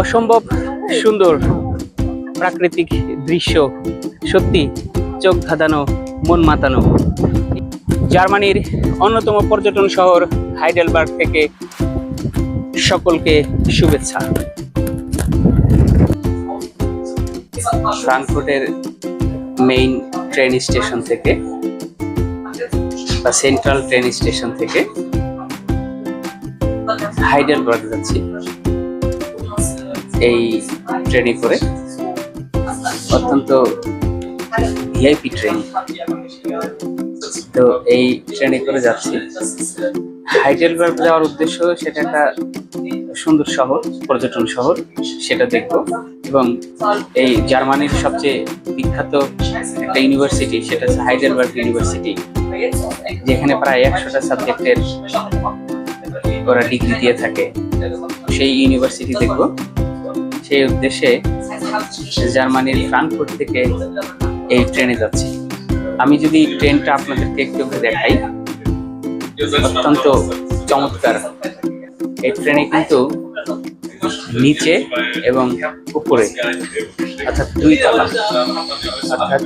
অসম্ভব সুন্দর প্রাকৃতিক দৃশ্য। সত্যি চোখ ধাঁধানো, মন মাতানো। জার্মানির অন্যতম পর্যটন শহর হাইডেলবার্গ থেকে সকলকে শুভেচ্ছা। ফ্রাঙ্কফুর্টের মেইন ট্রেন স্টেশন থেকে বা সেন্ট্রাল ট্রেন স্টেশন থেকে হাইডেলবার্গ যাচ্ছি। এই ট্রেনে করে। অত্যন্ত ভিআইপি ট্রেন তো এই ট্রেনে করে যাচ্ছি। হাইডেলবার্গ যাওয়ার উদ্দেশ্য সেটা একটা সুন্দর শহর, পর্যটন শহর, সেটা দেখব। এবং এই জার্মানির সবচেয়ে বিখ্যাত একটা ইউনিভার্সিটি সেটা হচ্ছে হাইডেলবার্গ ইউনিভার্সিটি যেখানে প্রায় একশোটা সাবজেক্টের ওরা ডিগ্রি দিয়ে থাকে। সেই ইউনিভার্সিটি দেখব। সেই উদ্দেশ্যে জার্মানির ফ্রাঙ্কফুর্ট থেকে এই ট্রেনে যাচ্ছি। আমি যদি ট্রেনটা আপনাদেরকে একটু দেখাই, অত্যন্ত চমৎকার। এই ট্রেনে কিন্তু নিচে এবং উপরে, অর্থাৎ দুই তলা, অর্থাৎ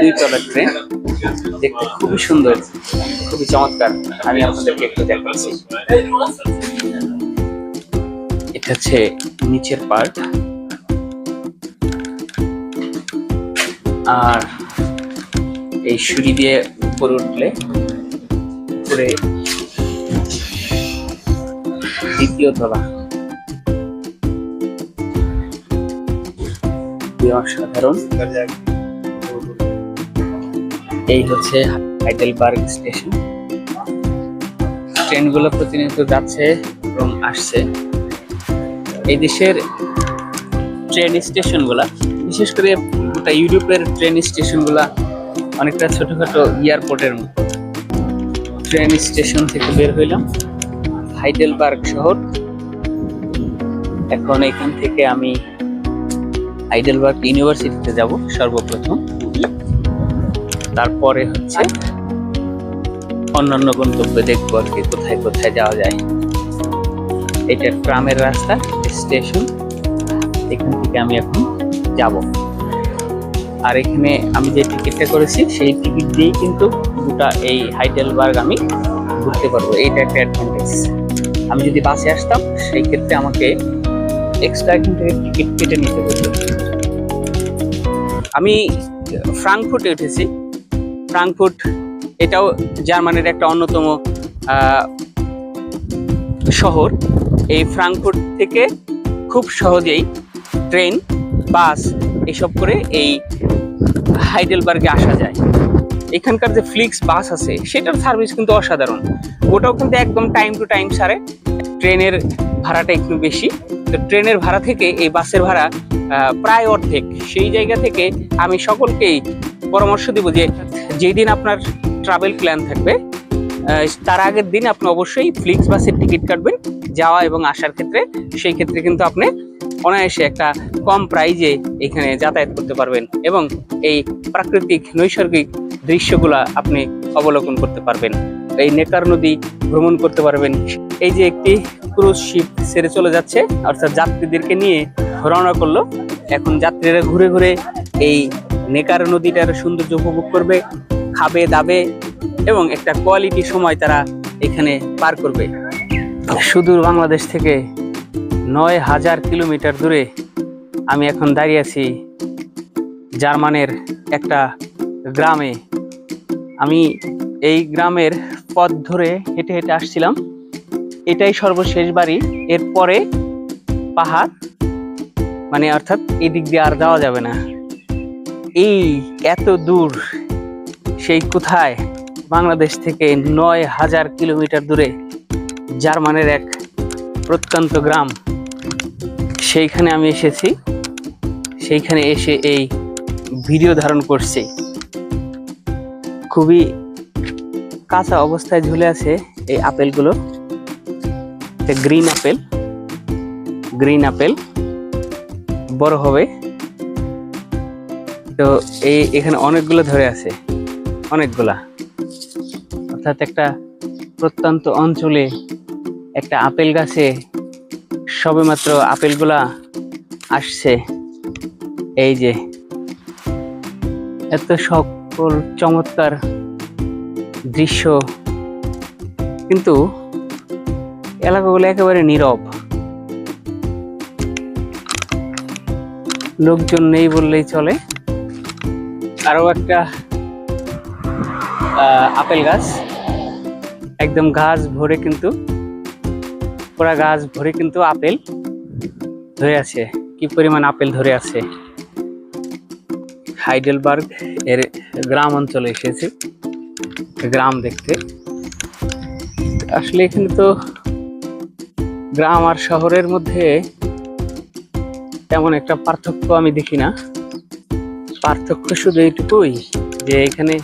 দুই তলার ট্রেন। দেখতে খুবই সুন্দর, খুবই চমৎকার। আমি আপনাদেরকে একটু দেখাচ্ছি। এটা হচ্ছে নিচের পার্ট আর এই সিঁড়ি দিয়ে উপরে উঠলে, উপরে দ্বিতীয় তলা। অসাধারণ। এই হচ্ছে হাইডেলবার্গ স্টেশন। ট্রেনগুলো প্রতিনিয়ত যাচ্ছে এবং আসছে। এই দেশের ট্রেন স্টেশনগুলা বিশেষ করে গোটা ইউরোপের ট্রেন স্টেশনগুলা অনেকটা ছোটখাটো এয়ারপোর্টের মতো। ট্রেন স্টেশন থেকে বের হইলাম হাইডেলবার্গ শহর। এখন এখান থেকে আমি হাইডেলবার্গ ইউনিভার্সিটিতে যাব, সর্বপ্রথম। তারপরে হচ্ছে অন্যান্য গন্তব্যে দেখব আর কি, কোথায় কোথায় যাওয়া যায়। এটা ট্রামের রাস্তা, স্টেশন। এখান থেকে আমি এখন যাব। আর এখানে আমি যে টিকিটটা করেছি, সেই টিকিট দিয়েই কিন্তু গোটা এই হাইডেলবার্গ আমি ঘুরতে পারব। এইটা একটা অ্যাডভান্টেজ আমি যদি বাসে আসতাম, সেই ক্ষেত্রে আমাকে এক্সট্রা এখান থেকে টিকিট কেটে নিতে হতো। আমি ফ্রাঙ্কফুর্টে উঠেছি। ফ্রাঙ্কফুর্ট এটাও জার্মানির একটা অন্যতম শহর। এই ফ্রাঙ্কফুর্ট থেকে খুব সহজেই ট্রেন, বাস এসব করে এই হাইডেলবার্গে আসা যায়। এখানকার যে ফ্লিক্স বাস আছে, সেটার সার্ভিস কিন্তু অসাধারণ। ওটাও কিন্তু একদম টাইম টু টাইম সারে ট্রেনের ভাড়াটা একটু বেশি। তো ট্রেনের ভাড়া থেকে এই বাসের ভাড়া প্রায় অর্ধেক। সেই জায়গা থেকে আমি সকলকেই পরামর্শ দিব যে যেই দিন আপনার ট্রাভেল প্ল্যান থাকবে তার আগের দিন আপনি অবশ্যই ফ্লিক্স বাসের টিকিট কাটবেন। যাওয়া এবং আসার ক্ষেত্রে, সেই ক্ষেত্রে কিন্তু আপনি অনায়াসে একটা কম প্রাইজে এখানে যাতায়াত করতে পারবেন এবং এই প্রাকৃতিক নৈসর্গিক দৃশ্যগুলা আপনি অবলোকন করতে পারবেন। এই নেকার নদী ভ্রমণ করতে পারবেন। এই যে একটি ক্রুজ শিপ ছেড়ে চলে যাচ্ছে, অর্থাৎ যাত্রীদেরকে নিয়ে রওনা করল। এখন যাত্রীরা ঘুরে ঘুরে এই নেকার নদীটার সৌন্দর্য উপভোগ করবে, খাবে, দাবে এবং একটা কোয়ালিটি সময় তারা এখানে পার করবে। সুদূর বাংলাদেশ থেকে নয় হাজার কিলোমিটার দূরে আমি এখন দাঁড়িয়ে আছি জার্মানের একটা গ্রামে। আমি এই গ্রামের পথ ধরে হেঁটে হেঁটে আসছিলাম। এটাই সর্বশেষ বাড়ি। এরপরে পাহাড় মানে অর্থাৎ এদিক দিয়ে আর যাওয়া যাবে না। এই এত দূর, সেই কোথায়? বাংলাদেশ থেকে নয় হাজার কিলোমিটার দূরে জার্মানের এক প্রত্যন্ত গ্রাম। সেইখানে আমি এসেছি। সেইখানে এসে এই ভিডিও ধারণ করছি। খুবই কাঁচা অবস্থায় ঝুলে আছে এই আপেলগুলো। Green apple. Green apple. বড় হবে। তো এই এখানে অনেকগুলো ধরে আছে। অনেকগুলা। অর্থাৎ একটা প্রত্যন্ত অঞ্চলে একটা আপেল গাছে সবেমাত্র আপেলগুলা আসছে। এই যে, এত সকল চমৎকার দৃশ্য। কিন্তু এলাকাগুলো একেবারে নীরব। লোকজন নেই বললেই চলে। আরও একটা আপেল গাছ। একদম গাছ ভরে কিন্তু পুরা গাছ ভরে কিন্তু আপেল ধরে আছে। কি পরিমাণ আপেল ধরে আছে? হাইডেলবার্গ এর গ্রাম অঞ্চলে এসেছে। গ্রাম দেখতে। আসলে এখানে তো গ্রাম আর শহরের মধ্যে তেমন একটা পার্থক্য আমি দেখি না। পার্থক্য শুধু এইটুকুই যে এখানে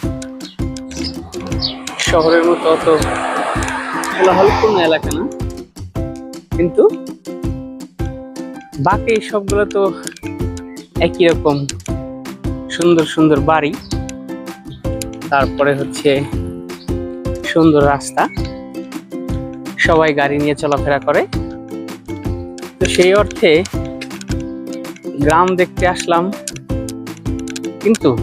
শহরের মতো অত কোলাহলপূর্ণ এলাকা না। কিন্তু বাকি সবগুলো তো একই রকম সুন্দর সুন্দর বাড়ি। তারপরে হচ্ছে সুন্দর রাস্তা। সবাই গাড়ি নিয়ে চলাফেরা করে। তো সেই অর্থে গ্রাম দেখতে আসলাম। কিন্তু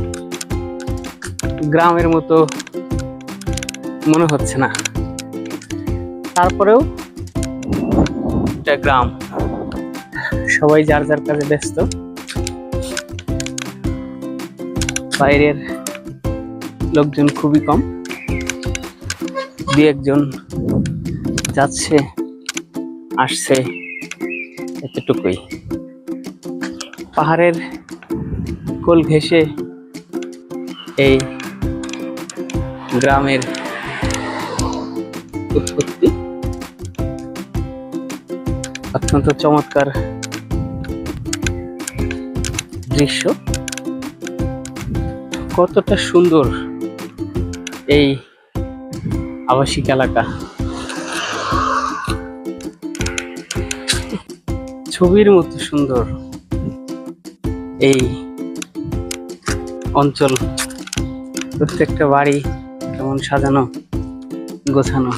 গ্রামের মতো মনে হচ্ছে না। তারপরেও এটা গ্রাম। সবাই যার যার কাজে ব্যস্ত। বাইরের লোকজন খুবই কম। দু একজন যাচ্ছে, আসছে, এতটুকুই। পাহাড়ের কোল ঘেঁষে এই গ্রামের অত্যন্ত চমৎকার দৃশ্য। কতটা সুন্দর এই আবাসিক এলাকা। ছবির মতো সুন্দর এই অঞ্চল। প্রত্যেকটা বাড়ি কেমন সাজানো, গোছানো।